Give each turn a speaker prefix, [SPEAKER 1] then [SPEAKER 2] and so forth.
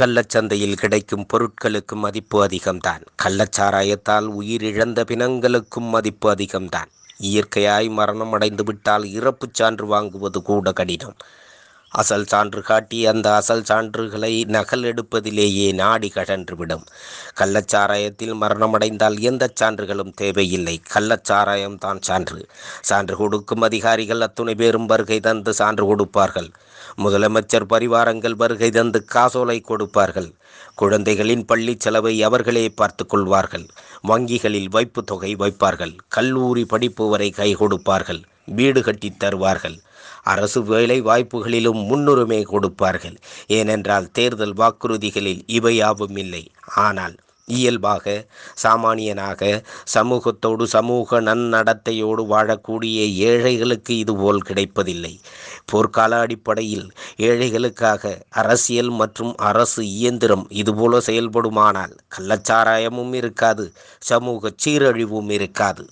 [SPEAKER 1] கள்ளச்சந்தையில் கிடைக்கும் பொருட்களுக்கு மதிப்பு அதிகம்தான். கள்ளச்சாராயத்தால் உயிரிழந்த பிணங்களுக்கும் மதிப்பு அதிகம்தான். இயற்கையாய் மரணம் அடைந்து விட்டால் இறப்புச் சான்று வாங்குவது கூட கடினம். அசல் சான்று காட்டி அந்த அசல் சான்றுகளை நகல் எடுப்பதிலேயே நாடி கழன்றுவிடும். கள்ளச்சாராயத்தில் மரணமடைந்தால் எந்த சான்றுகளும் தேவையில்லை. கள்ளச்சாராயம் தான் சான்று. சான்று கொடுக்கும் அதிகாரிகள் அத்துணை பேரும் வருகை தந்து சான்று கொடுப்பார்கள். முதலமைச்சர் பரிவாரங்கள் வருகை தந்து காசோலை கொடுப்பார்கள். குழந்தைகளின் பள்ளி செலவை அவர்களே பார்த்து கொள்வார்கள். வங்கிகளில் வைப்பு தொகை வைப்பார்கள். கல்லூரி படிப்பு வரை கை கொடுப்பார்கள். வீடு கட்டித் தருவார்கள். அரசு வேலை வாய்ப்புகளிலும் முன்னுரிமை கொடுப்பார்கள். ஏனென்றால் தேர்தல் வாக்குறுதிகளில் இவையாவும் இல்லை. ஆனால் இயல்பாக சாமானியனாக சமூகத்தோடு சமூக நன்னடத்தையோடு வாழக்கூடிய ஏழைகளுக்கு இதுபோல் கிடைப்பதில்லை. போர்க்கால அடிப்படையில் ஏழைகளுக்காக அரசியல் மற்றும் அரசு இயந்திரம் இதுபோல செயல்படுமானால் கள்ளச்சாராயமும் இருக்காது சமூக சீரழிவும் இருக்காது.